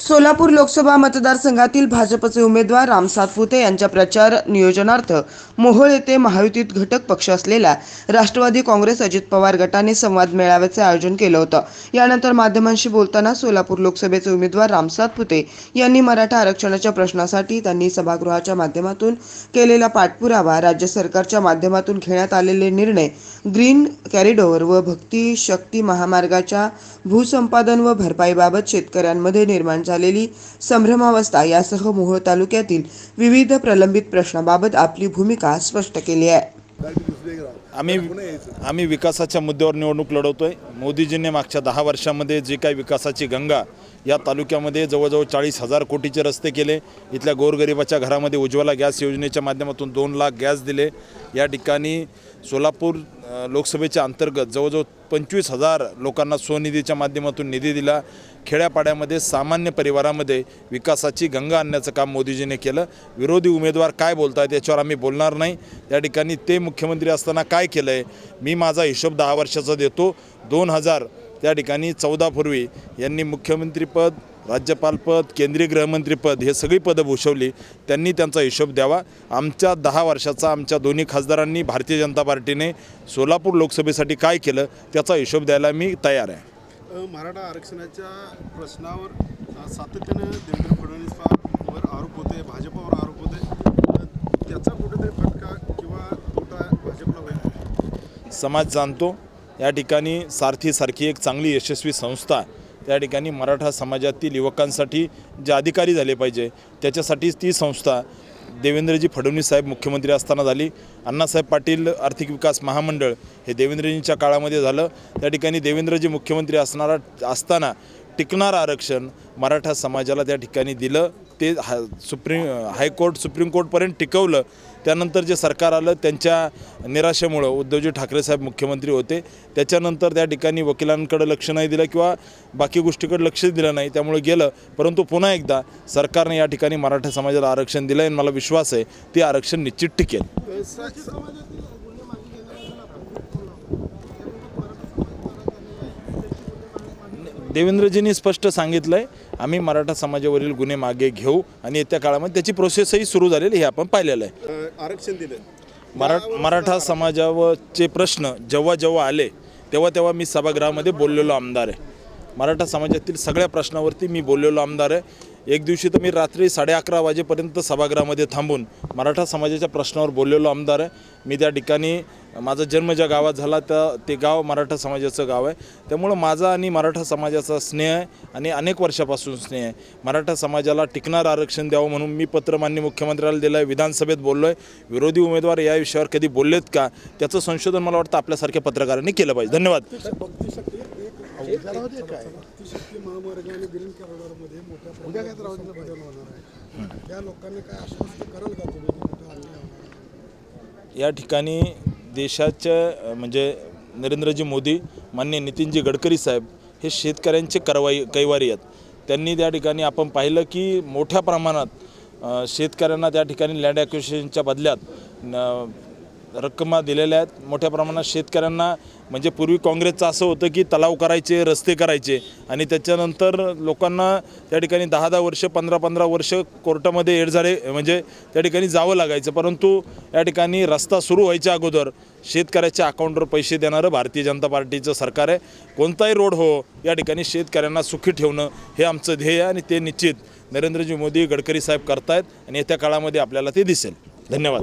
सोलापूर लोकसभा मतदारसंघातील भाजपचे उमेदवार राम सातपुते यांच्या प्रचार नियोजनार्थ मोहोळ येथे महायुतीत घटक पक्ष असलेल्या राष्ट्रवादी काँग्रेस अजित पवार गटाने संवाद मेळाव्याचे आयोजन केलं होतं. यानंतर माध्यमांशी बोलताना सोलापूर लोकसभेचे उमेदवार राम सातपुते यांनी मराठा आरक्षणाच्या प्रश्नासाठी त्यांनी सभागृहाच्या माध्यमातून केलेला पाठपुरावा राज्य सरकारच्या माध्यमातून घेण्यात आलेले निर्णय ग्रीन कॅरिडॉर व भक्ती शक्ती महामार्गाच्या भूसंपादन व भरपाईबाबत शेतकऱ्यांमध्ये निर्माण झालेली संभ्रमावस्था यासह मोहोळ तालुक्यातील विविध प्रलंबित प्रश्नाबाबत आपली भूमिका स्पष्ट केली आहे. आम्ही आम्ही विकासाच्या मुद्द्यावर निवडणूक लढवतोय. मोदीजींनी मागच्या दहा वर्षामध्ये जी काही विकासाची गंगा या तालुक्यामध्ये जवळजवळ चाळीस हजार कोटीचे रस्ते केले. इथल्या गोरगरिबाच्या घरामध्ये उज्ज्वला गॅस योजनेच्या माध्यमातून दोन लाख गॅस दिले. या ठिकाणी सोलापूर लोकसभेच्या अंतर्गत जवळजवळ पंचवीस हजार लोकांना स्वनिधीच्या माध्यमातून निधी दिला. खेड्यापाड्यामध्ये सामान्य परिवारामध्ये विकासाची गंगा आणण्याचं काम मोदीजीने केलं. विरोधी उमेदवार काय बोलत आहेत याच्यावर आम्ही बोलणार नाही. या ठिकाणी ते मुख्यमंत्री असताना काय केलं आहे मी माझा हिशोब दहा वर्षाचा देतो. दोन हजार त्या ठिकाणी चौदापूर्वी यांनी मुख्यमंत्रीपद राज्यपालपद केंद्रीय गृहमंत्रीपद हे सगळी पदं भूषवली. त्यांनी त्यांचा हिशोब द्यावा. आमच्या दहा वर्षाचा आमच्या दोन्ही खासदारांनी भारतीय जनता पार्टीने सोलापूर लोकसभेसाठी काय केलं त्याचा हिशोब द्यायला मी तयार आहे. मराठा आरक्षणाच्या प्रश्नावर सातत्यानं देवेंद्र फडणवीसवर आरोप होते भाजपावर आरोप होते. त्याचा कुठेतरी फटका किंवा तोटा भाजपला समाज जाणतो. या ठिकाणी सारथीसारखी एक चांगली यशस्वी संस्था त्या ठिकाणी मराठा समाजातील युवकांसाठी जे अधिकारी झाले पाहिजे त्याच्यासाठीच ती संस्था देवेंद्रजी फडणवीस साहेब मुख्यमंत्री असताना झाली. अण्णासाहेब पाटील आर्थिक विकास महामंडळ हे देवेंद्रजींच्या काळामध्ये झालं. त्या ठिकाणी देवेंद्रजी मुख्यमंत्री असणारा असताना टिकणारं आरक्षण मराठा समाजाला त्या ठिकाणी दिलं ते हा सुप्रीम हायकोर्ट सुप्रीम कोर्टपर्यंत टिकवलं. त्यानंतर जे सरकार आलं त्यांच्या निराशेमुळं उद्धवजी ठाकरे साहेब मुख्यमंत्री होते. त्याच्यानंतर त्या ठिकाणी वकिलांकडे लक्ष नाही दिलं किंवा बाकी गोष्टीकडे लक्ष दिलं नाही त्यामुळे गेलं. परंतु पुन्हा एकदा सरकारने या ठिकाणी मराठा समाजाला आरक्षण दिलं आहे आणि मला विश्वास आहे ते आरक्षण निश्चित टिकेल. देवेंद्रजींनी स्पष्ट सांगितलं आहे आम्ही मराठा समाजावरील गुन्हे मागे घेऊ आणि येत्या काळामध्ये त्याची प्रोसेसही सुरू झालेली हे आपण पाहिलेलं आहे. आरक्षण दिलं. मरा मराठा समाजावरचे प्रश्न जेव्हा जेव्हा आले तेव्हा तेव्हा मी सभागृहामध्ये बोललेलो आमदार आहे. मराठा समाजातील सगळ्या प्रश्नावरती मी बोललेलो आमदार आहे. एक दिवशी तर मी रात्री साडे अकरा वाजेपर्यंत सभागृहामध्ये थांबून मराठा समाजाच्या प्रश्नावर बोललेलो आमदार आहे. मी त्या ठिकाणी माझा जन्म ज्या गावात झाला त्या ते गाव मराठा समाजाचं गाव आहे. त्यामुळं माझा आणि मराठा समाजाचा स्नेह आहे आणि अनेक वर्षापासून स्नेह आहे. मराठा समाजाला टिकणारं आरक्षण द्यावं म्हणून मी पत्र मान्य मुख्यमंत्र्याला दिलं आहे विधानसभेत बोललो आहे विरोधी उमेदवार या विषयावर कधी बोललेत का? त्याचं संशोधन मला वाटतं आपल्यासारख्या पत्रकारांनी केलं पाहिजे. धन्यवाद. शक्ती महामार्ग आणि ग्रीन कॉरिडॉरमध्ये मोठ्या प्रमाणात संपादन होणार आहे. त्या लोकांनी काय आश्वस्त कराल का तुम्ही? की मोठा अन्याय होणार आहे? या ठिकाणी देशाच्या म्हणजे नरेंद्रजी मोदी मान्य नितीनजी गडकरी साहेब हे शेतकऱ्यांचे करवाई कैवारी आहेत. त्यांनी त्या ठिकाणी आपण पाहिलं की मोठ्या प्रमाणात शेतकऱ्यांना त्या ठिकाणी लँड ॲक्विशनच्या बदल्यात न- रक्कमा दिलेल्या आहेत. मोठ्या प्रमाणात शेतकऱ्यांना म्हणजे पूर्वी काँग्रेसचं असं होतं की तलाव करायचे रस्ते करायचे. आणि त्याच्यानंतर लोकांना त्या ठिकाणी दहा दहा वर्ष पंधरा पंधरा वर्ष कोर्टामध्ये एड झाले म्हणजे त्या ठिकाणी जावं लागायचं. परंतु या ठिकाणी रस्ता सुरू व्हायच्या अगोदर शेतकऱ्याच्या अकाउंटवर पैसे देणारं भारतीय जनता पार्टीचं सरकार आहे. कोणताही रोड हो या ठिकाणी शेतकऱ्यांना सुखी ठेवणं हे आमचं ध्येय आहे आणि ते निश्चित नरेंद्रजी मोदी गडकरी साहेब करतायत आणि येत्या काळामध्ये आपल्याला ते दिसेल. धन्यवाद.